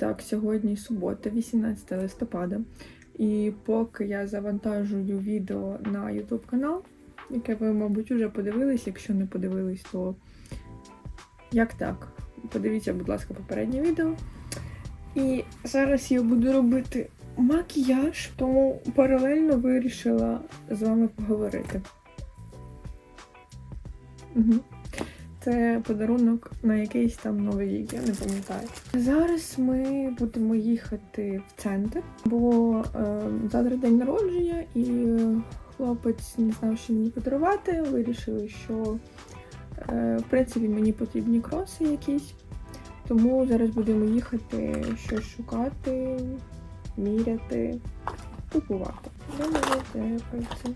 так, сьогодні субота, 18 листопада. І поки я завантажую відео на YouTube канал, яке ви, мабуть, вже подивились, якщо не подивились, то як так? Подивіться, будь ласка, попереднє відео. І зараз я буду робити макіяж, тому паралельно вирішила з вами поговорити. Угу. Це подарунок на якийсь там новий рік, я не пам'ятаю. Зараз ми будемо їхати в центр, бо е, завтра день народження, і хлопець не знав, що мені подарувати. Вирішили, що е, в принципі мені потрібні кроси якісь. Тому зараз будемо їхати щось шукати, міряти, купувати. Де мене це?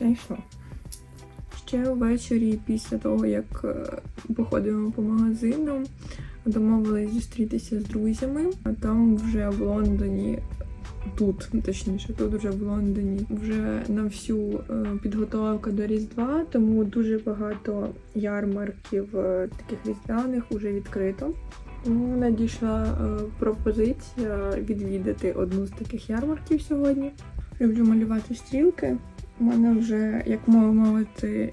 Знайшла. Ще ввечері, після того, як е, походимо по магазинам, домовились зустрітися з друзями. А там вже в Лондоні, тут, точніше, тут вже в Лондоні, вже на всю е, підготовка до Різдва, тому дуже багато ярмарків е, таких різдвяних вже відкрито. Тому надійшла е, пропозиція відвідати одну з таких ярмарків сьогодні. Люблю малювати стрілки. У мене вже, як мова мовити,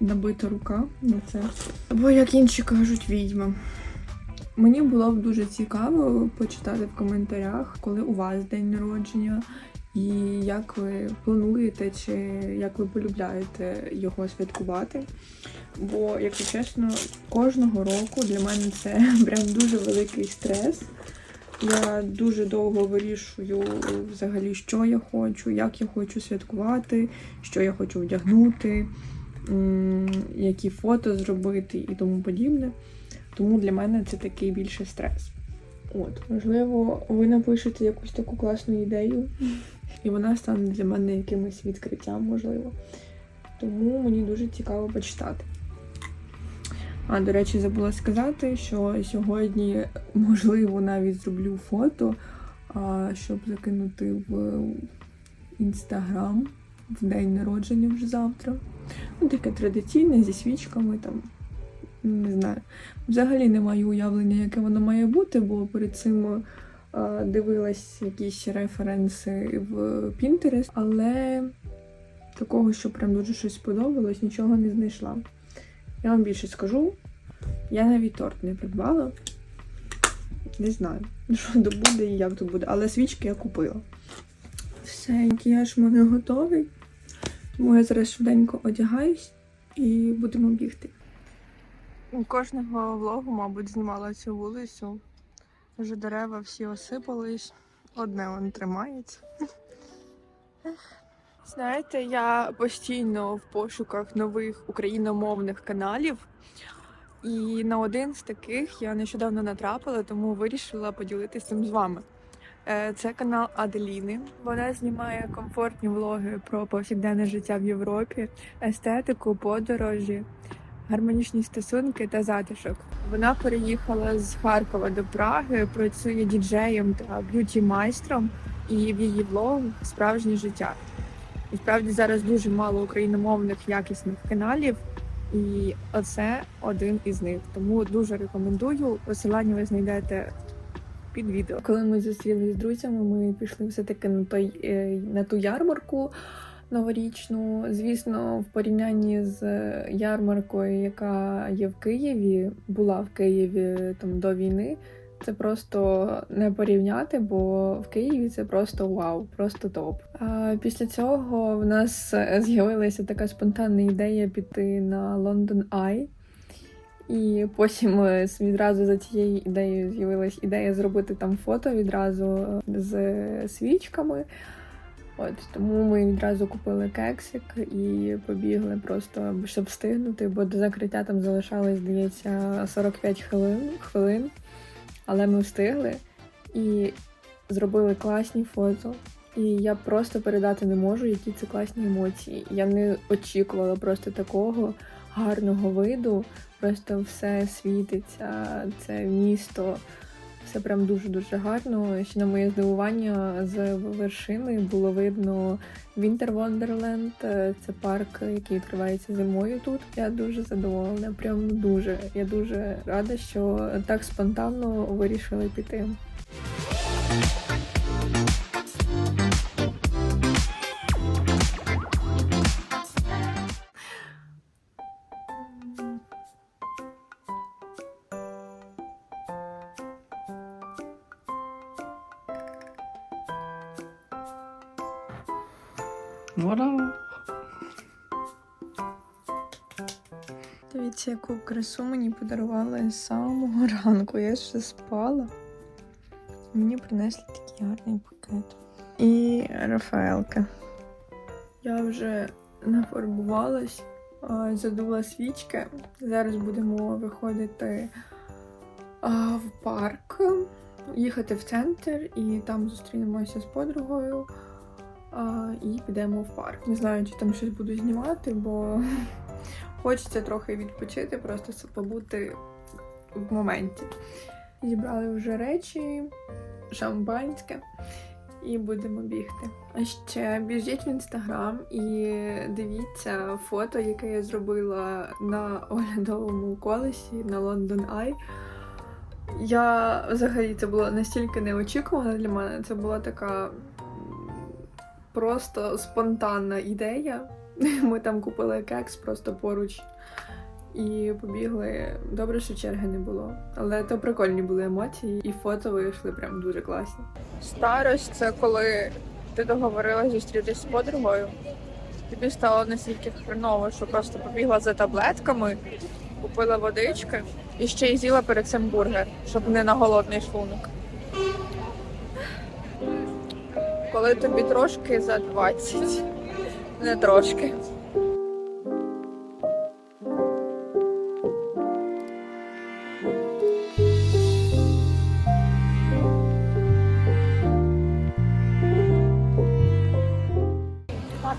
набита рука на це. Або, як інші кажуть, відьма. Мені було б дуже цікаво почитати в коментарях, коли у вас день народження, і як ви плануєте, чи як ви полюбляєте його святкувати. Бо, якщо чесно, кожного року для мене це прям дуже великий стрес. Я дуже довго вирішую взагалі, що я хочу, як я хочу святкувати, що я хочу вдягнути, які фото зробити і тому подібне. Тому для мене це такий більше стрес. От, можливо, ви напишете якусь таку класну ідею, і вона стане для мене якимось відкриттям, можливо. Тому мені дуже цікаво почитати. А, до речі, забула сказати, що сьогодні, можливо, навіть зроблю фото, щоб закинути в інстаграм в день народження вже завтра. Ну, таке традиційне зі свічками там. Не знаю. Взагалі не маю уявлення, яке воно має бути, бо перед цим дивилась якісь референси в Pinterest, але такого, що прям дуже щось сподобалось, нічого не знайшла. Я вам більше скажу. Я навіть торт не придбала. Не знаю, що то буде і як то буде. Але свічки я купила. Все, макіяж в мене готовий. Тому я зараз швиденько одягаюсь і будемо бігти. У кожного влогу, мабуть, знімала цю вулицю. Вже дерева всі осипались. Одне воно тримається. Знаєте, я постійно в пошуках нових україномовних каналів. І на один з таких я нещодавно натрапила, тому вирішила поділитися цим з вами. Е, Це канал Аделіни. Вона знімає комфортні влоги про повсякденне життя в Європі, естетику, подорожі, гармонічні стосунки та затишок. Вона переїхала з Харкова до Праги, працює діджеєм та б'юті майстром, і в її влогах справжнє життя. І справді зараз дуже мало україномовних якісних каналів. І оце один із них. Тому дуже рекомендую. Посилання ви знайдете під відео. Коли ми зустрілися з друзями, ми пішли все-таки на той е, на ту ярмарку новорічну. Звісно, в порівнянні з ярмаркою, яка є в Києві, була в Києві там до війни. Це просто не порівняти, бо в Києві це просто вау, просто топ. А після цього в нас з'явилася така спонтанна ідея піти на London Eye. І потім е, відразу за цією ідеєю з'явилась ідея зробити там фото відразу з свічками. От тому ми відразу купили кексик і побігли просто, щоб встигнути, бо до закриття там залишалось, здається, 45 хвилин. хвилин. Але ми встигли і зробили класні фото. І я просто передати не можу, які це класні емоції. Я не очікувала просто такого гарного виду. Просто все світиться, це місто, Все прям дуже-дуже гарно. Ще на моє здивування з вершини було видно Winter Wonderland. Е, Це парк, який відкривається зимою тут. Я дуже задоволена. Прям дуже. Я дуже рада, що так спонтанно вирішили піти. Voilà. Дивіться, яку красу мені подарували з самого ранку. Я ще спала. Мені принесли такий гарний пакет. І Рафаелка. Я вже нафарбувалась, задула свічки. Зараз будемо виходити в парк, їхати в центр і там зустрінемося з подругою. І підемо в парк. Не знаю, чи там щось буду знімати, бо Хочеться трохи відпочити, просто побути в моменті. Зібрали вже речі, шампанське і будемо бігти. А ще біжіть в інстаграм і дивіться фото, яке я зробила на оглядовому колесі на London Eye. Я взагалі це було настільки неочікувано для мене. Це була така просто спонтанна ідея. Ми там купили кекс просто поруч і побігли. Добре, що черги не було. Але то прикольні були емоції, і фото вийшли прям дуже класні. Старость це коли ти договорилась зустрітися з подругою. Тобі стало настільки хреново, що просто побігла за таблетками, купила водички і ще й з'їла перед цим бургер, щоб не на голодний шлунок. Коли тобі трошки за 20. Не трошки.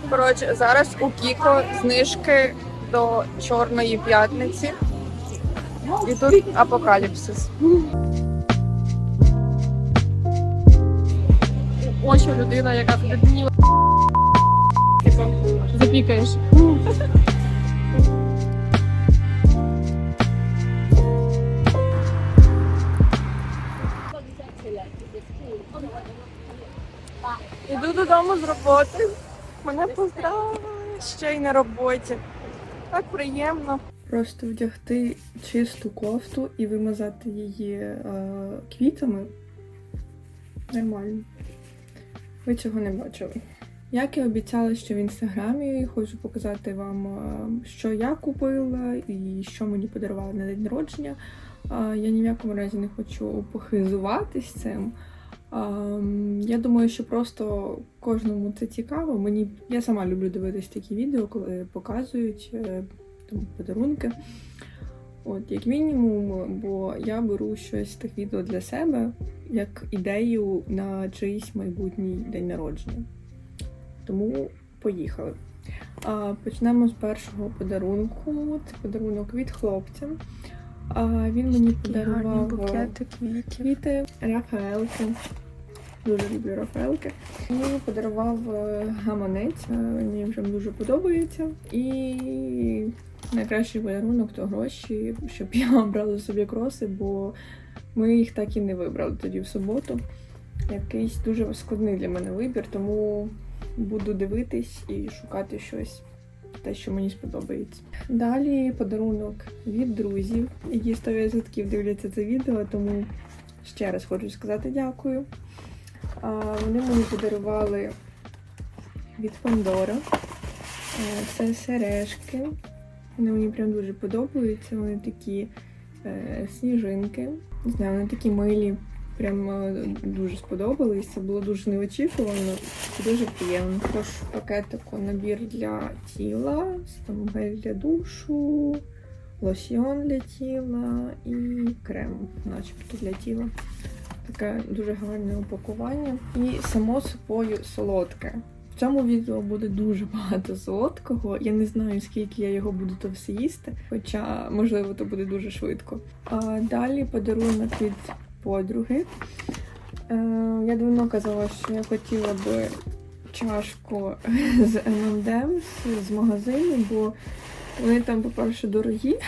Коротше, зараз у Кіко знижки до Чорної п'ятниці. І тут апокаліпсис. Ось людина, яка придніла. Типу, запікаєш. Іду додому з роботи. Мене поздравили ще й на роботі. Так приємно. Просто вдягти чисту кофту і вимазати її е, квітами. Нормально. Ви цього не бачили. Як і обіцяла, що в інстаграмі хочу показати вам, е, що я купила і що мені подарували на день народження. Я ні в якому разі не хочу похизуватись цим. Я думаю, що просто кожному це цікаво. Мені я сама люблю дивитись такі відео, коли показують е, там подарунки. От, як мінімум, бо я беру щось так відео для себе як ідею на чийсь майбутній день народження. Тому поїхали. А, почнемо з першого подарунку. Це подарунок від хлопця. А, він мені подарував букети квіти Рафаелки. Дуже люблю Рафаелки. І подарував е, гаманець. Е, Мені вже дуже подобається. І найкращий подарунок то гроші, щоб я брала собі кроси, бо ми їх так і не вибрали тоді в суботу. Якийсь дуже складний для мене вибір, тому буду дивитись і шукати щось, те, що мені сподобається. Далі подарунок від друзів, які 100% дивляться це відео, тому ще раз хочу сказати дякую. Вони мені подарували від Пандора. Е, Це сережки. Вони мені прям дуже подобаються. Вони такі е, сніжинки. Не знаю, вони такі милі. Прям е, дуже сподобались. Це було дуже неочікувано дуже приємно. Також пакетику набір для тіла, там для душу, лосьйон для тіла і крем, начебто для тіла. Таке дуже гарне упакування. І само собою солодке. Цьому відео буде дуже багато солодкого. Я не знаю, скільки я його буду то все їсти, хоча, можливо, то буде дуже швидко. А далі подарунок від подруги. Е, я давно казала, що я хотіла би чашку з M&M's з магазину, бо вони там, по-перше, дорогі,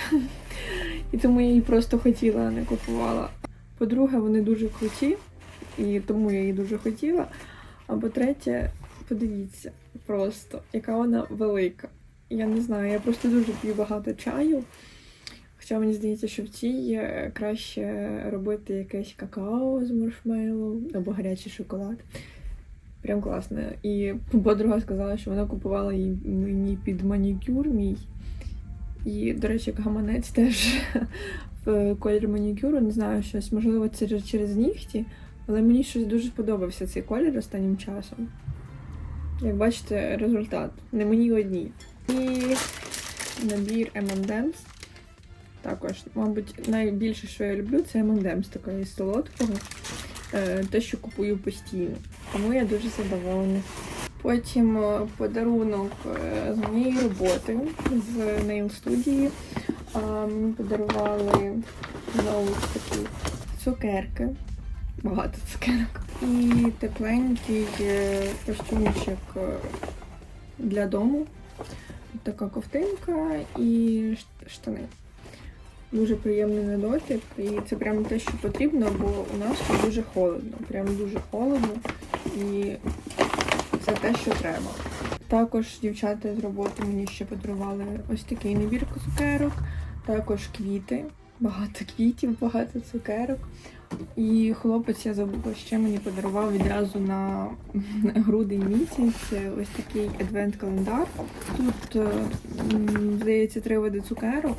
і тому я її просто хотіла, а не купувала. По-друге, вони дуже круті, і тому я її дуже хотіла. А по-третє, подивіться просто, яка вона велика. Я не знаю, я просто дуже п'ю багато чаю. Хоча мені здається, що в цій краще робити якесь какао з маршмеллоу або гарячий шоколад. Прям класно. І подруга сказала, що вона купувала її мені під манікюр мій. І, до речі, гаманець теж в колір манікюру. Не знаю, щось, можливо, це через нігті, але мені щось дуже сподобався цей колір останнім часом. Як бачите, результат. Не мені одній. І набір M&M's. Також, мабуть, найбільше, що я люблю, це M&M's такого із солодкого. Е, Те, що купую постійно. Тому я дуже задоволена. Потім е, подарунок е, з моєї роботи з Nail студії. Мені подарували знову ж таки цукерки. Багато цукерок. І тепленький костюмчик е, для дому. Така ковтинка і штани. Дуже приємний на дотик. І це прямо те, що потрібно, бо у нас тут дуже холодно. Прямо дуже холодно. І це те, що треба. Також дівчата з роботи мені ще подарували ось такий набір цукерок, також квіти, багато квітів, багато цукерок. І хлопець я забула ще мені подарував відразу на, грудень місяць ось такий адвент-календар. Тут, е, здається, три види цукерок.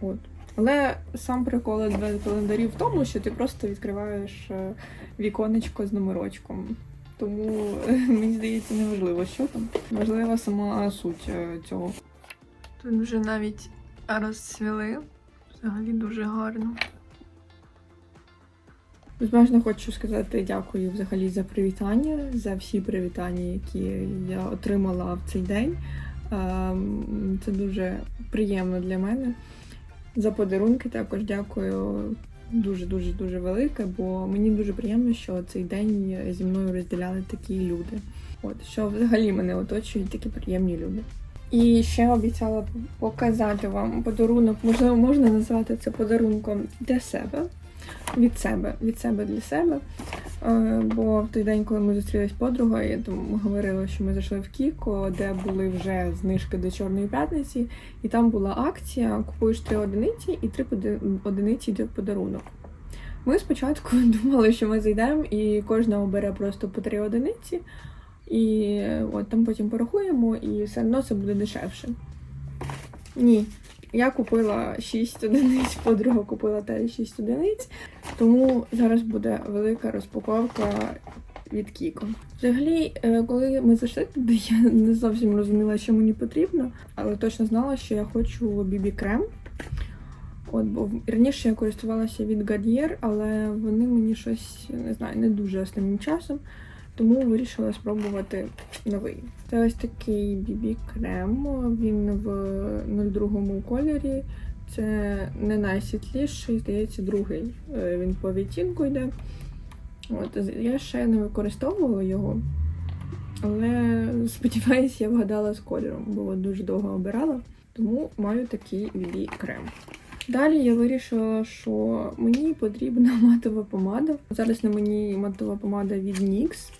От. Але сам прикол адвент-календарів в тому, що ти просто відкриваєш е, віконечко з номерочком. Тому мені здається, неважливо, що там. Важлива сама суть е, цього. Тут вже навіть розцвіли. Взагалі дуже гарно. Безмежно хочу сказати дякую взагалі за привітання, за всі привітання, які я отримала в цей день. Ем, Це дуже приємно для мене. За подарунки також дякую дуже дуже дуже велике, бо мені дуже приємно, що цей день зі мною розділяли такі люди. От що взагалі мене оточують такі приємні люди. І ще обіцяла показати вам подарунок. Можливо, можна назвати це подарунком для себе. Від себе, від себе для себе. Е, Бо в той день, коли ми зустрілись з подругою, там говорила, що ми зайшли в Кіко, де були вже знижки до Чорної п'ятниці, і там була акція: купуєш три одиниці і три одиниці йде подарунок. Ми спочатку думали, що ми зайдемо і кожна обере просто по три одиниці, і от там потім порахуємо, і все одно це буде дешевше. Ні, я купила 6 одиниць, подруга купила теж 6 одиниць, тому зараз буде велика розпаковка від Кіко. Взагалі, е, коли ми зайшли туди, я не зовсім розуміла, що мені потрібно, але точно знала, що я хочу бібі крем. От, бо раніше я користувалася від Garnier, але вони мені щось не знаю, не дуже останнім часом. Тому вирішила спробувати новий. Це ось такий бібі крем. Він в 02 кольорі. Це не найсвітліший, здається, другий. Е, Він по відтінку йде. От, я ще не використовувала його, але сподіваюся, я вгадала з кольором, бо дуже довго обирала. Тому маю такий бібі крем. Далі я вирішила, що мені потрібна матова помада. Зараз на мені матова помада від NYX.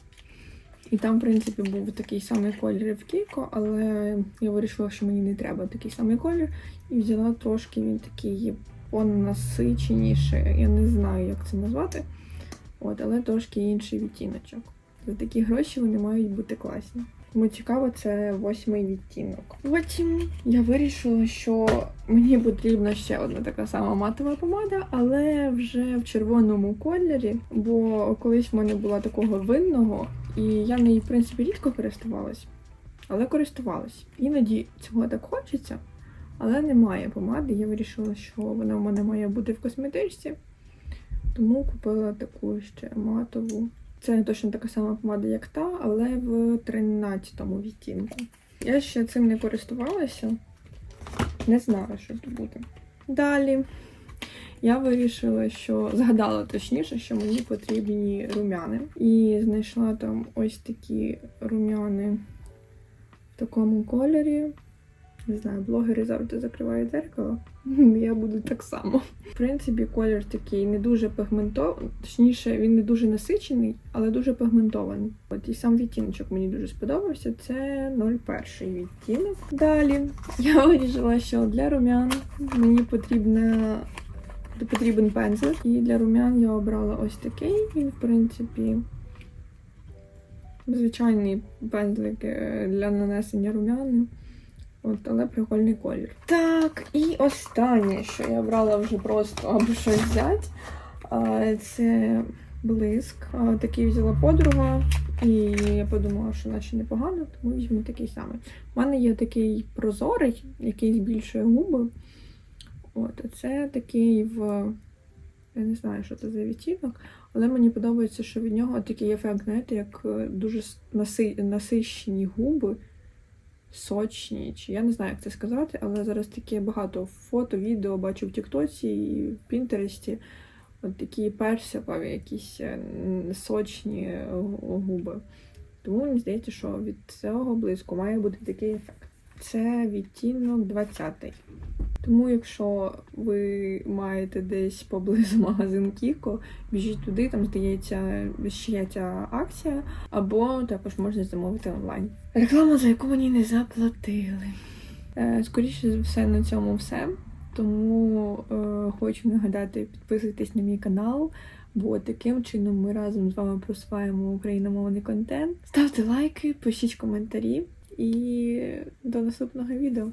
І там, в принципі, був такий самий колір в Кіко, але я вирішила, що мені не треба такий самий колір. І взяла трошки він такий понасиченіший. Я не знаю, як це назвати. От, але трошки інший відтіночок. За такі гроші вони мають бути класні. Тому цікаво, це восьмий відтінок. Потім я вирішила, що мені потрібна ще одна така сама матова помада, але вже в червоному кольорі, бо колись в мене була такого винного, і я нею, в принципі, рідко користувалась, але користувалась. Іноді цього так хочеться, але немає помади. Я вирішила, що вона в мене має бути в косметичці, тому купила таку ще матову. Це не точно така сама помада, як та, але в 13-му відтінку. Я ще цим не користувалася. Не знаю, що тут буде. Далі я вирішила, що згадала точніше, що мені потрібні румяни. І знайшла там ось такі румяни в такому кольорі. Не знаю, блогери завжди закривають дзеркало. Я буду так само. В принципі, колір такий не дуже пігментований, точніше, він не дуже насичений, але дуже пігментований. От і сам відтіночок мені дуже сподобався. Це 01 відтінок. Далі я вирішила, що для румян мені потрібна потрібен пензлик. І для румян я обрала ось такий. Він, в принципі, звичайний пензлик е, для нанесення румян. От, але прикольний колір. Так, і останнє, що я брала вже просто аби щось взяти, це блиск. Такий взяла подруга, і я подумала, що наче непогано, тому візьму такий самий. У мене є такий прозорий, який збільшує губи. От, це такий в. Я не знаю, що це за відтінок, але мені подобається, що від нього такий ефект, знаєте, як е, дуже наси... насищені губи сочні, чи я не знаю, як це сказати, але зараз таке багато фото, відео бачу в Тіктоці і в Пінтересті. От такі персикові, якісь е, сочні е, губи. Тому мені здається, що від цього блиску має бути такий ефект. Це відтінок 20. Тому, якщо ви маєте десь поблизу магазин Кіко, біжіть туди, там здається ще ця акція, або також можна замовити онлайн. Реклама, за яку мені не заплатили. Е, Скоріше за все, на цьому все. Тому е, хочу нагадати, підписуйтесь на мій канал, бо таким чином ми разом з вами просуваємо україномовний контент. Ставте лайки, пишіть коментарі і до наступного відео.